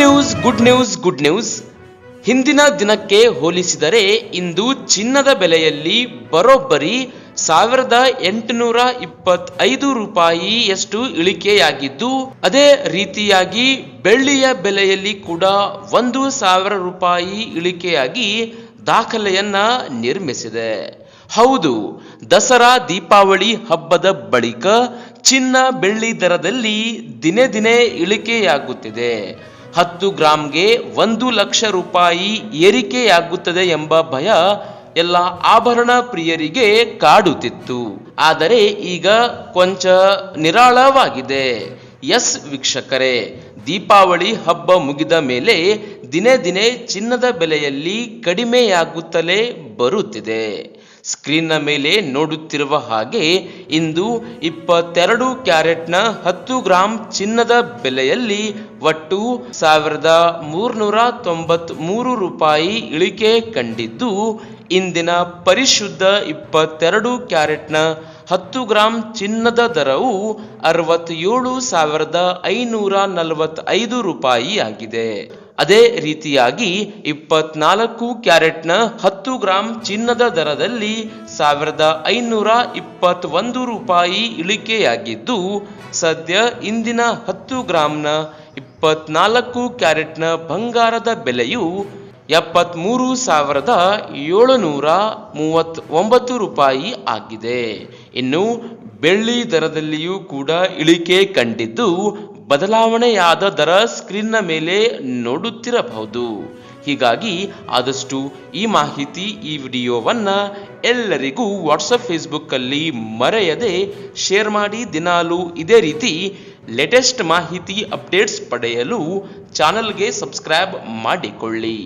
News good news good news ಹಿಂದಿನ ದಿನಕ್ಕೆ ಹೋಲಿಸಿದರೆ ಇಂದು ಚಿನ್ನದ ಬೆಲೆಯಲ್ಲಿ ಬರೋಬ್ಬರಿ ಸಾವಿರದ ಎಂಟುನೂರ ಇಪ್ಪತ್ತೈದು ರೂಪಾಯಿಯಷ್ಟು ಇಳಿಕೆಯಾಗಿದ್ದು, ಅದೇ ರೀತಿಯಾಗಿ ಬೆಳ್ಳಿಯ ಬೆಲೆಯಲ್ಲಿ ಕೂಡ ಒಂದು ಸಾವಿರ ರೂಪಾಯಿ ಇಳಿಕೆಯಾಗಿ ದಾಖಲೆಯನ್ನ ನಿರ್ಮಿಸಿದೆ. ಹೌದು, ದಸರಾ ದೀಪಾವಳಿ ಹಬ್ಬದ ಬಳಿಕ ಚಿನ್ನ ಬೆಳ್ಳಿ ದರದಲ್ಲಿ ದಿನೇ ದಿನೇ ಇಳಿಕೆಯಾಗುತ್ತಿದೆ. ಹತ್ತು ಗ್ರಾಂಗೆ ಒಂದು ಲಕ್ಷ ರೂಪಾಯಿ ಏರಿಕೆಯಾಗುತ್ತದೆ ಎಂಬ ಭಯ ಎಲ್ಲ ಆಭರಣ ಪ್ರಿಯರಿಗೆ ಕಾಡುತ್ತಿತ್ತು. ಆದರೆ ಈಗ ಕೊಂಚ ನಿರಾಳವಾಗಿದೆ. ಎಸ್ ವೀಕ್ಷಕರೇ, ದೀಪಾವಳಿ ಹಬ್ಬ ಮುಗಿದ ಮೇಲೆ ದಿನೇ ದಿನೇ ಚಿನ್ನದ ಬೆಲೆಯಲ್ಲಿ ಕಡಿಮೆಯಾಗುತ್ತಲೇ ಬರುತ್ತಿದೆ. ಸ್ಕ್ರೀನ್ನ ಮೇಲೆ ನೋಡುತ್ತಿರುವ ಹಾಗೆ ಇಂದು ಇಪ್ಪತ್ತೆರಡು ಕ್ಯಾರೆಟ್ನ ಹತ್ತು ಗ್ರಾಂ ಚಿನ್ನದ ಬೆಲೆಯಲ್ಲಿ ಒಟ್ಟು ಸಾವಿರದ ಮೂರ್ನೂರ ತೊಂಬತ್ ಮೂರು ರೂಪಾಯಿ ಇಳಿಕೆ ಕಂಡಿದ್ದು, ಇಂದಿನ ಪರಿಶುದ್ಧ ಇಪ್ಪತ್ತೆರಡು ಕ್ಯಾರೆಟ್ನ ಹತ್ತು ಗ್ರಾಂ ಚಿನ್ನದ ದರವು ಅರವತ್ತೇಳು ಸಾವಿರದ ಐನೂರ ನಲವತ್ತೈದು ರೂಪಾಯಿ ಆಗಿದೆ ಅದೇ ರೀತಿಯಾಗಿ ಇಪ್ಪತ್ನಾಲ್ಕು ಕ್ಯಾರೆಟ್ನ ಹತ್ತು ಗ್ರಾಂ ಚಿನ್ನದ ದರದಲ್ಲಿ ಸಾವಿರದ ಐನೂರ ಇಪ್ಪತ್ತೊಂದು ರೂಪಾಯಿ ಇಳಿಕೆಯಾಗಿದ್ದು, ಸದ್ಯ ಇಂದಿನ ಹತ್ತು ಗ್ರಾಂನ ಇಪ್ಪತ್ನಾಲ್ಕು ಕ್ಯಾರೆಟ್ನ ಬಂಗಾರದ ಬೆಲೆಯು ಎಪ್ಪತ್ಮೂರು ಸಾವಿರದ ಏಳುನೂರ ಮೂವತ್ ಒಂಬತ್ತು ರೂಪಾಯಿ ಆಗಿದೆ. ಇನ್ನು ಬೆಳ್ಳಿ ದರದಲ್ಲಿಯೂ ಕೂಡ ಇಳಿಕೆ ಕಂಡಿದ್ದು ಬದಲಾವಣೆಯಾದ ದರ ಸ್ಕ್ರೀನ್ನ ಮೇಲೆ ನೋಡುತ್ತಿರಬಹುದು. ಹೀಗಾಗಿ ಆದಷ್ಟು ಈ ಮಾಹಿತಿ ಈ ವಿಡಿಯೋವನ್ನ ಎಲ್ಲರಿಗೂ ವಾಟ್ಸಪ್ ಫೇಸ್ಬುಕ್ಕಲ್ಲಿ ಮರೆಯದೆ ಶೇರ್ ಮಾಡಿ ದಿನಾಲು ಇದೇ ರೀತಿ ಲೇಟೆಸ್ಟ್ ಮಾಹಿತಿ ಅಪ್ಡೇಟ್ಸ್ ಪಡೆಯಲು ಚಾನಲ್ಗೆ ಸಬ್ಸ್ಕ್ರೈಬ್ ಮಾಡಿಕೊಳ್ಳಿ.